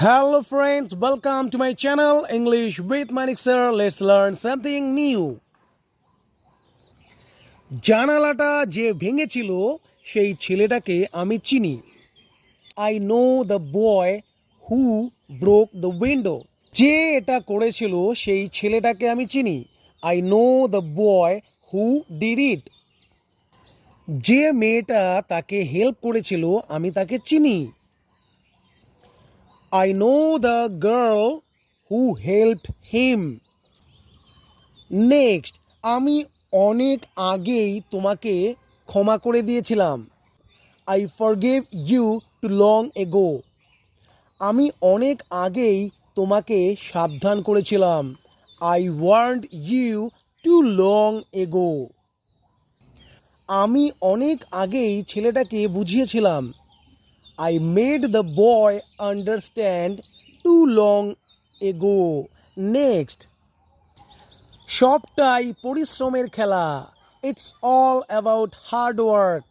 Hello friends, welcome to my channel English with Manik sir. Let's learn something new. জানালাটা যে ভেঙেছিল সেই ছেলেটাকে আমি চিনি। I know the boy who broke the window যে এটা করেছিল সেই ছেলেটাকে আমি চিনি। I know the boy who did it যে মেয়েটা তাকে হেল্প করেছিল আমি তাকে চিনি। I know the girl who helped him. Next আমি অনেক আগেই তোমাকে ক্ষমা করে দিয়েছিলাম। I forgive you too long ago আমি অনেক আগেই তোমাকে সাবধান করেছিলাম। I warned you too long ago আমি অনেক আগেই ছেলেটাকে বুঝিয়েছিলাম। I made the boy understand too long ago. Next. সবটাই পরিশ্রমের খেলা it's all about hard work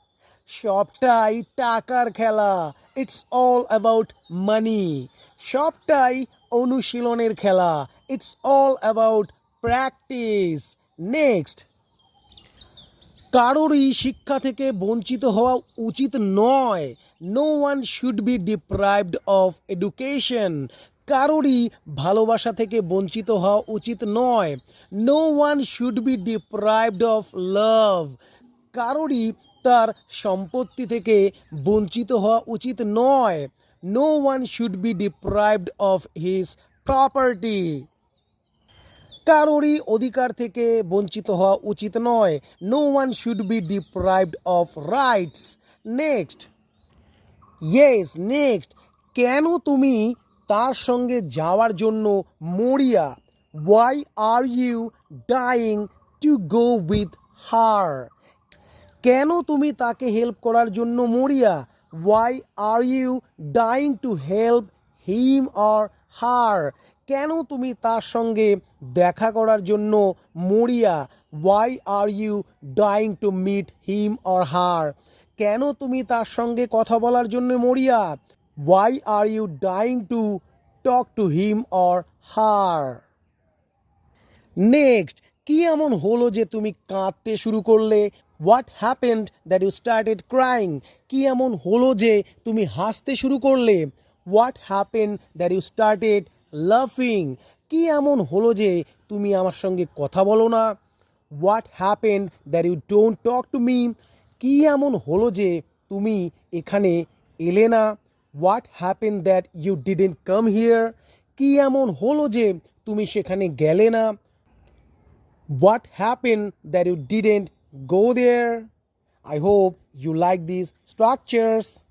সবটাই টাকার খেলা ইটস অল অ্যাবাউট মানি সবটাই অনুশীলনের খেলা it's all about practice next কারোরই শিক্ষা থেকে বঞ্চিত হওয়া উচিত নয়। No one should be deprived of education কারোরই ভালোবাসা থেকে বঞ্চিত হওয়া উচিত নয়। No one should be deprived of love কারোরই তার সম্পত্তি থেকে বঞ্চিত হওয়া উচিত নয়। No one should be deprived of his property কারোরই অধিকার থেকে বঞ্চিত হওয়া উচিত নয়। No one should be deprived of rights next yes next কেন তুমি তার সঙ্গে যাওয়ার জন্য মরিয়া? Why are you dying to go with her কেন তুমি তাকে হেল্প করার জন্য মরিয়া? Why are you dying to help him or her কেন তুমি তার সঙ্গে দেখা করার জন্য মরিয়া why are you dying to meet him or her কেন তুমি তার সঙ্গে কথা বলার জন্য মরিয়া? Why are you dying to talk to him or her next কি এমন হলো যে তুমি কাঁদতে শুরু করলে? What happened that you started crying কি এমন হলো যে তুমি হাসতে শুরু করলে? What happen that you started লাফিং। কি এমন হলো যে তুমি আমার সঙ্গে কথা বলো না? What happen that you don't talk to me কি এমন হলো যে তুমি এখানে এলে না? What happen that you didn't come here কি এমন হলো যে তুমি সেখানে গেলে না? What happen that you didn't go there I hope you like this structures